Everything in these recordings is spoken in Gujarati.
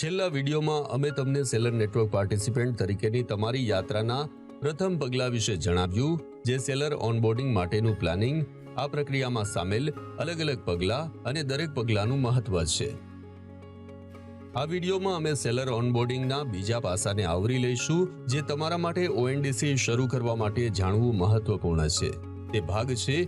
છેલ્લા વિડીયોમાં અમે તમને સેલર નેટવર્ક પાર્ટિસિપન્ટ તરીકેની તમારી યાત્રાના પ્રથમ પગલાં વિશે જણાવ્યું, જે સેલર ઓનબોર્ડિંગ માટેનું પ્લાનિંગ, આ પ્રક્રિયામાં સામેલ અલગ અલગ પગલાં અને દરેક પગલાંનું મહત્વ છે. આ વિડીયોમાં અમે સેલર ઓનબોર્ડિંગના બીજા પાસાને આવરી લઈશું, જે તમારા માટે ઓએનડીસી શરૂ કરવા માટે જાણવું મહત્વપૂર્ણ છે. તે ભાગ છે,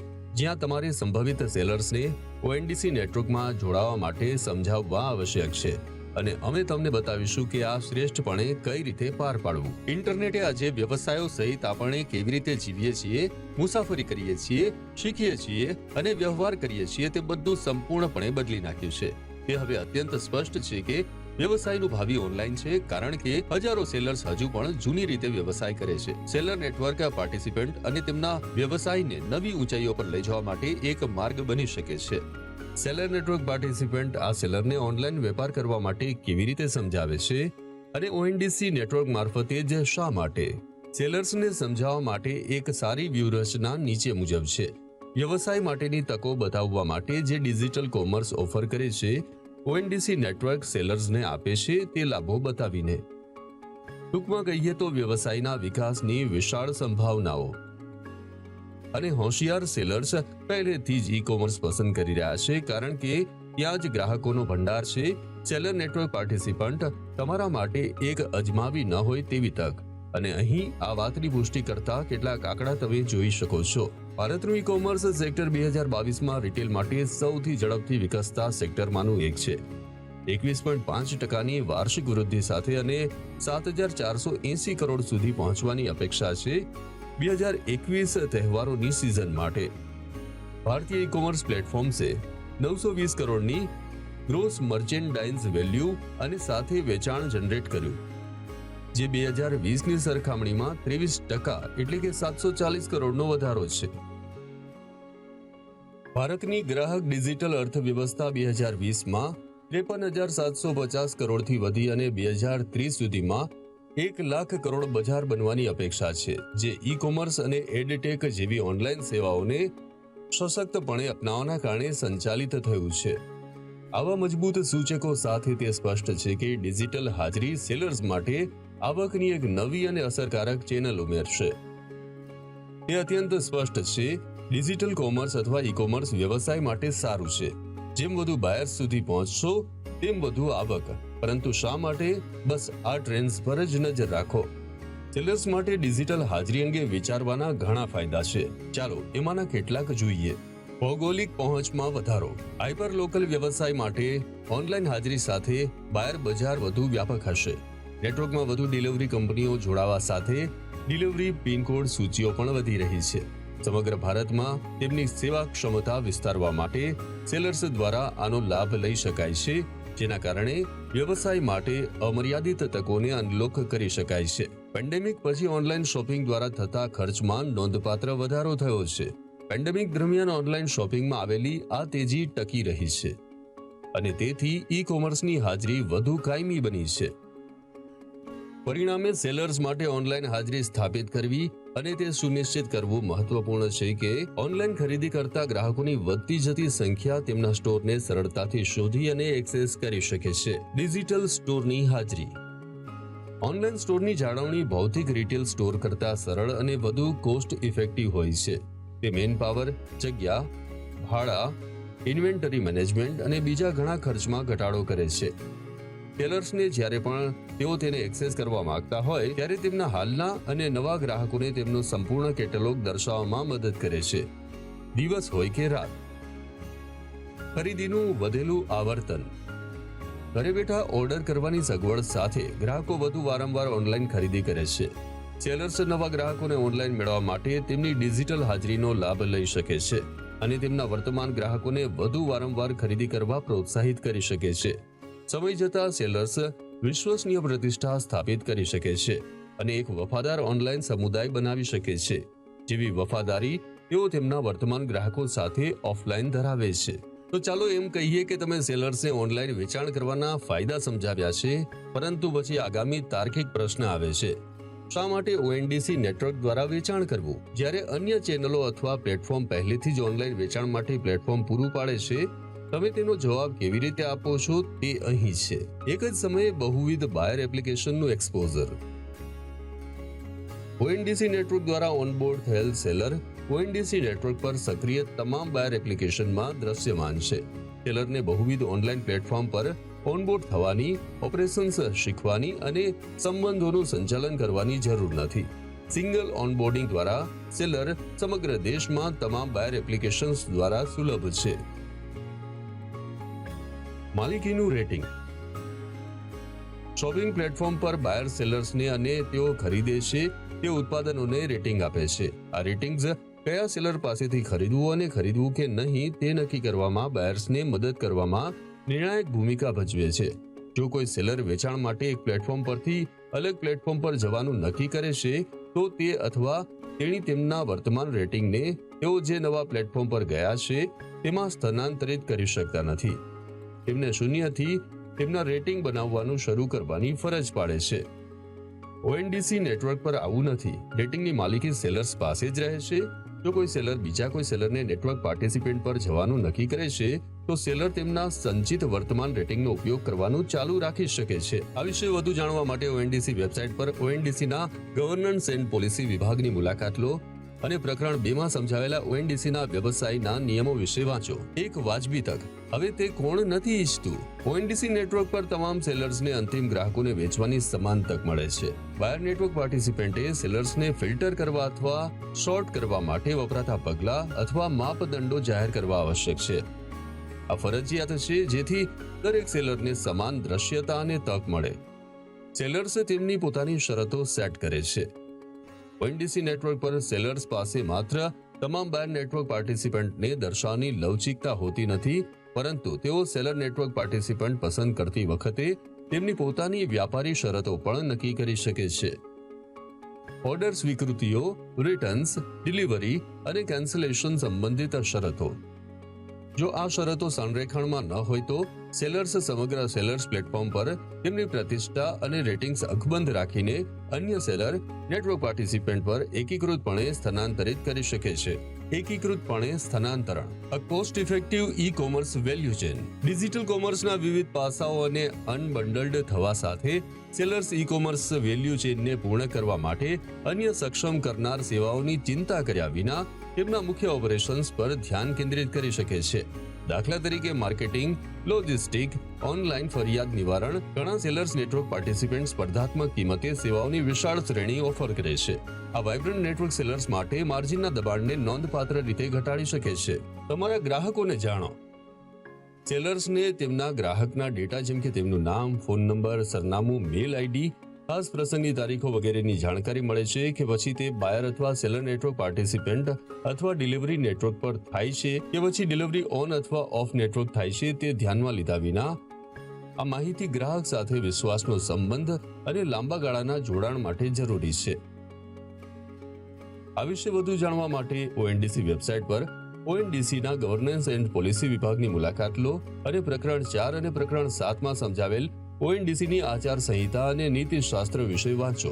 જ્યાં તમારે સંભવિત સેલર્સને ઓએનડીસી નેટવર્કમાં જોડાવા માટે સમજાવવા આવશ્યક છે. અને અમે તમને બતાવીશું કે આ શ્રેષ્ઠપણે કઈ રીતે પાર પાડવું. ઇન્ટરનેટે આજે વ્યવસાયો સહિત આપણે કેવી રીતે જીવીએ છીએ, મુસાફરી કરીએ છીએ, શીખીએ છીએ અને વ્યવહાર કરીએ છીએ તે બધું સંપૂર્ણપણે બદલી નાખ્યું છે. તે હવે અત્યંત સ્પષ્ટ છે કે વ્યવસાયનું ભાવિ ઓનલાઈન છે, કારણ કે હજારો સેલર્સ હજુ પણ જૂની રીતે વ્યવસાય કરે છે. સેલર નેટવર્ક પાર્ટિસિપન્ટ અને તેમના વ્યવસાયને નવી ઊંચાઈઓ પર લઈ જવા માટે એક માર્ગ બની શકે છે. સેલર નેટવર્ક પાર્ટિસિપન્ટ આ સેલરને ઓનલાઈન વેપાર કરવા માટે કેવી રીતે સમજાવે છે અને ઓએનડીસી નેટવર્ક મારફતે જ શા માટે? સેલર્સને સમજાવવા માટે એક સારી વ્યૂહરચના નીચે મુજબ છે. વ્યવસાય માટેની તકો બતાવવા માટે જે ડિજિટલ કોમર્સ ઓફર કરે છે ઓએનડીસી નેટવર્ક સેલર્સને આપે છે તે લાભો બતાવીને. ટૂંકમાં કહીએ તો વ્યવસાયના વિકાસની વિશાળ સંભાવનાઓ. અને હોશિયાર સેલર્સ પહેલેથી જ ઈ કોમર્સ પસંદ કરી રહ્યા છે, કારણ કે ત્યાં જ ગ્રાહકોનો ભંડાર છે સેલર નેટવર્ક પાર્ટિસિપન્ટ તમારા માટે એક અજમાવી ન હોય તેવી તક. અને અહીં આ વાતની પુષ્ટિ કરતા કેટલાક આંકડા તમે જોઈ શકો છો. ભારતનું ઈ કોમર્સ સેક્ટર બે હજાર બાવીસમાં રિટેલ માટે સૌથી ઝડપથી વિકસતા સેક્ટરમાંનું એક છે. એકવીસ પોઈન્ટ પાંચ ટકાની વાર્ષિક વૃદ્ધિ સાથે અને સાત હજાર ચારસો એસી કરોડ સુધી પહોંચવાની અપેક્ષા છે. બે હજાર એકવીસ તહેવારોની સિઝન માટે ભારતીય ઈ કોમર્સ પ્લેટફોર્મ્સે નવસો વીસ કરોડની ગ્રોસ મર્ચેન્ડાઇઝ વેલ્યુ અને સાથે વેચાણ જનરેટ કર્યું. જે બે હજાર વીસની સરખામણીમાં ત્રેવીસ ટકા એટલે કે સાતસો ચાલીસ કરોડનો વધારો છે. ભારતની ગ્રાહક ડિજિટલ અર્થવ્યવસ્થા બે હજાર વીસમાં ત્રેપન હજાર સાતસો પચાસ કરોડથી વધી અને બે હજાર ત્રીસ સુધીમાં એક લાખ કરોડ બજાર બનવાની અપેક્ષા છે, જે ઈ કોમર્સ અને એડટેક જેવી ઓનલાઈન સેવાઓને સશક્તપણે અપનાવવાના કારણે સંચાલિત થયું છે. આવા મજબૂત સૂચકો સાથે તે સ્પષ્ટ છે કે ડિજિટલ હાજરી સેલર્સ માટે આવકની એક નવી અને અસરકારક ચેનલ ઉમેરશે. તે અત્યંત સ્પષ્ટ છે, ડિજિટલ કોમર્સ અથવા ઈ કોમર્સ વ્યવસાય માટે સારું છે. જેમ વધુ બાયર્સ સુધી પહોંચશો તેમ વધુ આવક. પરંતુ શા માટે? બસ આ ટ્રેન્ડ્સ પર જ નજર રાખો. સેલર્સ માટે ડિજિટલ હાજરી અંગે વિચારવાના ઘણા ફાયદા છે. ચાલો, એમાંના કેટલાક જોઈએ. ભૌગોલિક પહોંચમાં વધારો. હાઇપર લોકલ વ્યવસાય માટે ઓનલાઈન હાજરી સાથે બાયર બજાર વધુ વ્યાપક હશે. નેટવર્કમાં વધુ ડિલિવરી કંપનીઓ જોડાવા સાથે ડિલિવરી પિનકોડ સૂચિઓ પણ વધી રહી છે. સમગ્ર ભારતમાં તેમની સેવા ક્ષમતા વિસ્તારવા માટે સેલર્સ દ્વારા આનો લાભ લઈ શકાય છે. જેના કારણે વ્યવસાય માટે અમર્યાદિત તકોને અનલોક કરી શકાય છે. પેન્ડેમિક પછી ઓનલાઈન શોપિંગ દ્વારા થતા ખર્ચમાં નોંધપાત્ર વધારો થયો છે. પેન્ડેમિક દરમિયાન ઓનલાઈન શોપિંગમાં આવેલી આ તેજી ટકી રહી છે. અને તેથી ઈ કોમર્સની હાજરી વધુ કાયમી બની છે. પરિણામે સેલર્સ માટે ઓનલાઈન હાજરી સ્થાપિત કરવી અને તે સુનિશ્ચિત કરવું મહત્વપૂર્ણ છે કે ઓનલાઈન ખરીદી કરતા ગ્રાહકોની વધતી જતી સંખ્યા તેમના સ્ટોરને સરળતાથી શોધી અને એક્સેસ કરી શકે છે. ડિજિટલ સ્ટોરની હાજરી. ઓનલાઈન સ્ટોરની જાળવણી ભૌતિક રિટેલ સ્ટોર કરતાં સરળ અને વધુ કોસ્ટ ઇફેક્ટિવ હોય છે. તે મેન પાવર, જગ્યા, ભાડા, ઇન્વેન્ટરી મેનેજમેન્ટ અને બીજા ઘણા ખર્ચમાં ઘટાડો કરે છે. ટેલર્સને જ્યારે પણ તેઓ તેને એક્સેસ કરવા માંગતા હોય, ત્યારે તેમના હાલના અને નવા ગ્રાહકોને તેમનું સંપૂર્ણ કેટલોગ દર્શાવવામાં મદદ કરે છે. દિવસ હોય કે રાત. ખરીદીનું વધેલું આવર્તન. ઘરે બેઠા ઓર્ડર કરવાની સગવડ સાથે ગ્રાહકો વધુ વારંવાર ઓનલાઈન ખરીદી કરે છે. સેલર્સ નવા ગ્રાહકોને ઓનલાઈન મેળવવા માટે તેમની ડિજિટલ હાજરીનો લાભ લઈ શકે છે અને તેમના વર્તમાન ગ્રાહકોને વધુ વારંવાર ખરીદી કરવા પ્રોત્સાહિત કરી શકે છે. સમય જતાં સેલર્સ વિશ્વસનીય પ્રતિષ્ઠા સ્થાપિત કરી શકે છે અને એક વફાદાર ઓનલાઈન સમુદાય બનાવી શકે છે. જેવી વફાદારી તેઓ તેમના વર્તમાન ગ્રાહકો સાથે ઓફલાઈન ધરાવે છે. તો ચાલો એમ કહીએ કે તમે સેલર્સને ઓનલાઈન વેચાણ કરવાના ફાયદા સમજાવ્યા છે, પરંતુ પછી આગામી તાર્કિક પ્રશ્ન આવે છે. શા માટે ઓએનડીસી નેટવર્ક દ્વારા વેચાણ કરવું? જ્યારે અન્ય ચેનલો અથવા પ્લેટફોર્મ પહેલેથી જ ઓનલાઈન વેચાણ માટે પ્લેટફોર્મ પૂરું પાડે છે તમે તેનો જવાબ કેવી રીતે આપો છો તે અહીં છે. એક જ સમયે બહુવિધ બાયર એપ્લિકેશનનું એક્સપોઝર. ઓએનડીસી નેટવર્ક દ્વારા ઓનબોર્ડ થયેલ સેલર ઓએનડીસી નેટવર્ક પર સક્રિય તમામ બાયર એપ્લિકેશનમાં દ્રશ્યમાન છે. સેલરને બહુવિધ ઓનલાઈન પ્લેટફોર્મ પર ઓનબોર્ડ થવાની, ઓપરેશન્સ શીખવાની અને સંબંધોનું સંચાલન કરવાની જરૂર નથી. સિંગલ ઓનબોર્ડિંગ દ્વારા સેલર સમગ્ર દેશમાં તમામ બાયર એપ્લિકેશન્સ દ્વારા સુલભ છે. માલિકીનું રેટિંગ શોપિંગ પ્લેટફોર્મ પર બાયર સેલર્સને અને તેઓ ખરીદે છે, તે ઉત્પાદનોને રેટિંગ આપે છે. આ રેટિંગ્સ કયા સેલર પાસેથી ખરીદવું અને ખરીદવું કે નહીં તે નક્કી કરવામાં બાયર્સને મદદ કરવામાં નિર્ણાયક ભૂમિકા ભજવે છે. જો કોઈ સેલર વેચાણ માટે એક પ્લેટફોર્મ પરથી અલગ પ્લેટફોર્મ પર જવાનું નક્કી કરે છે, તો તે અથવા તેણી તેમના વર્તમાન રેટિંગને તેઓ જે નવા પ્લેટફોર્મ પર ગયા છે, તેમાં સ્થાનાંતરિત કરી શકતા નથી. તેમને શૂન્યથી તેમના રેટિંગ બનાવવાનું શરૂ કરવાની ફરજ પાડે છે. ઓએનડીસી નેટવર્ક પર આવું નથી. રેટિંગની માલિકી સેલર્સ પાસે જ રહે છે. જો કોઈ સેલર બીજા કોઈ સેલરને નેટવર્ક પાર્ટિસિપેન્ટ પર જવાનું નક્કી કરે છે, તો સેલર તેમના સંચિત વર્તમાન રેટિંગનો ઉપયોગ કરવાનું ચાલુ રાખી શકે છે. આ વિશે વધુ જાણવા માટે ઓએનડીસી વેબસાઇટ પર ઓએનડીસીના ગવર્નન્સ એન્ડ પોલિસી વિભાગની મુલાકાત લો. અને પ્રકરણ બે માં સમજાવેલા ઓએનડીસીના વ્યવસાયના નિયમો વિશે વાંચો. એક વાજબી તક. હવે તે કોણ નથી ઈચ્છતું? ઓએનડીસી નેટવર્ક પર તમામ સેલર્સને અંતિમ ગ્રાહકોને વેચવાની સમાન તક મળે છે. વાયર નેટવર્ક પાર્ટિસિપેન્ટે સેલર્સને ફિલ્ટર કરવા અથવા શોર્ટ કરવા માટે વપરાતા પગલાં અથવા માપદંડો જાહેર કરવા આવશ્યક છે. આ ફરજિયાત છે જેથી દરેક સેલરને સમાન દ્રશ્યતા અને તક મળે. સેલર્સ તેમની પોતાની શરતો સેટ કરે છે. ઓએનડીસી નેટવર્ક પર સેલર્સ પાસે માત્ર તમામ બાર નેટવર્ક પાર્ટિસિપન્ટને દર્શાવવાની લવચિકતા હોતી નથી, પરંતુ તેઓ સેલર નેટવર્ક પાર્ટિસિપન્ટ પસંદ કરતી વખતે તેમની પોતાની વ્યાપારી શરતો પણ નક્કી કરી શકે છે. ઓર્ડર સ્વીકૃતિઓ રિટર્ન્સ ડિલિવરી અને કેન્સલેશન સંબંધિત શરતો. જો આ શરતો સંરેખણમાં ન હોય તો સેલર્સ સમગ્ર સેલર્સ પ્લેટફોર્મ પર તેમની પ્રતિષ્ઠા અને રેટિંગ્સ અકબંધ રાખીને અન્ય સેલર નેટવર્ક પાર્ટિસિપન્ટ પર એકીકૃતપણે સ્થાનાંતરિત કરી શકે છે. એકીકૃતપણે સ્થાનાંતરણ a cost effective e commerce value chain digital કોમર્સના વિવિધ પાસાઓ અને અનબન્ડલ્ડ થવા સાથે સેલર્સ ઈ કોમર્સ વેલ્યુ ચેનને પૂર્ણ કરવા માટે અન્ય સક્ષમ કરનાર સેવાઓની ચિંતા કર્યા વિના તેમના મુખ્ય ઓપરેશન્સ પર ધ્યાન કેન્દ્રિત કરી શકે છે. દાખલા તરીકે માર્કેટિંગ, લોજિસ્ટિક, ઓનલાઈન ફરિયાદ નિવારણ, ઘણા સેલર્સ નેટવર્ક પાર્ટિસિપન્ટ સ્પર્ધાત્મક કિંમતે સેવાઓની વિશાળ શ્રેણી ઓફર કરે છે. આ વાઇબ્રન્ટ નેટવર્ક સેલર્સ માટે માર્જિનના દબાણને નોંધપાત્ર રીતે ઘટાડી શકે છે. તમારા ગ્રાહકોને જાણો. સેલર્સને તેમના ગ્રાહકના ડેટા જેમ કે તેમનું નામ, ફોન નંબર, સરનામું, મેલ આઈડી ખાસ પ્રસંગની તારીખો વગેરેની જાણકારી મળે છે કે પછી તે બાયર અથવા સેલર નેટવર્ક પાર્ટિસિપન્ટ અથવા ડિલિવરી નેટવર્ક પર થાય છે કે પછી ડિલિવરી ઓન અથવા ઓફ નેટવર્ક થાય છે તે ધ્યાનમાં લીધા વિના. આ માહિતી ગ્રાહક સાથે વિશ્વાસનો સંબંધ અને લાંબા ગાળાના જોડાણ માટે જરૂરી છે. આ વિશે વધુ જાણવા માટે ઓએનડીસી વેબસાઇટ પર ઓએનડીસીના ગવર્નન્સ એન્ડ પોલિસી વિભાગની મુલાકાત લો અને પ્રકરણ ચાર અને પ્રકરણ સાતમાં સમજાવેલ ઓએનડીસીની આચાર સંહિતા અને નીતિશાસ્ત્ર વિશે વાંચો.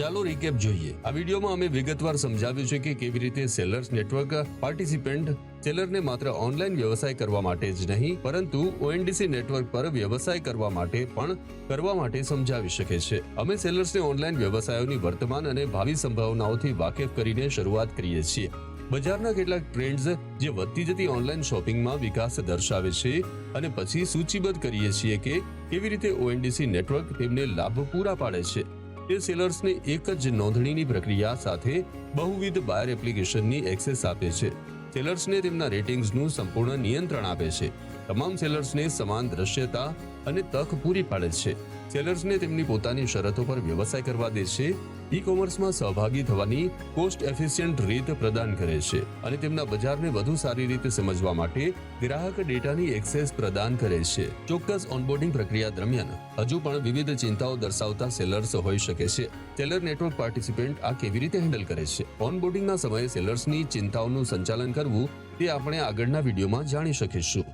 ચાલો રીકેપ જોઈએ. આ વિડીયોમાં અમે વિગતવાર સમજાવ્યું છે કે કેવી રીતે સેલર્સ નેટવર્ક પાર્ટિસિપન્ટ સેલરને માત્ર ઓનલાઈન વ્યવસાય કરવા માટે જ નહીં, પરંતુ ઓએનડીસી નેટવર્ક પર વ્યવસાય કરવા માટે પણ કરવા માટે સમજાવી શકે છે. અમે સેલર્સને ઓનલાઈન વ્યવસાયોની વર્તમાન અને ભાવિ સંભાવનાઓથી વાકેફ કરીને શરૂઆત કરીએ છીએ. બજારના કેટલાક ટ્રેન્ડ્સ જે વધતી જતી ઓનલાઈન શોપિંગમાં વિકાસ દર્શાવે છે અને પછી સૂચિબદ્ધ કરીએ છીએ કે કેવી રીતે ઓએનડીસી નેટવર્ક તેમને લાભ પૂરા પાડે છે. તે સેલર્સને એક જ નોંધણીની પ્રક્રિયા સાથે બહુવિધ બાયર એપ્લિકેશનની એક્સેસ આપે છે. સેલર્સને તેમના રેટિંગ્સનું સંપૂર્ણ નિયંત્રણ આપે છે. તમામ સેલર્સને સમાન દ્રશ્યતા અને તક પૂરી પાડે છે. સેલર્સને તેમની પોતાની શરતો પર વ્યવસાય કરવા દે છે. ઈ કોમર્સમાં સહભાગી થવાની કોસ્ટ એફિશિયન્ટ રીત પ્રદાન કરે છે અને તેમના બજારને વધુ સારી રીતે સમજવા માટે ગ્રાહક ડેટાની એક્સેસ પ્રદાન કરે છે. ચોક્કસ ઓનબોર્ડિંગ પ્રક્રિયા દરમિયાન હજુ પણ વિવિધ ચિંતાઓ દર્શાવતા સેલર્સ હોઈ શકે છે. સેલર નેટવર્ક પાર્ટિસિપન્ટ આ કેવી રીતે હેન્ડલ કરે છે? ઓનબોર્ડિંગના સમયે સેલર્સની ચિંતાઓનું સંચાલન કરવું તે આપણે આગળના વિડીયોમાં જાણી શકીશું.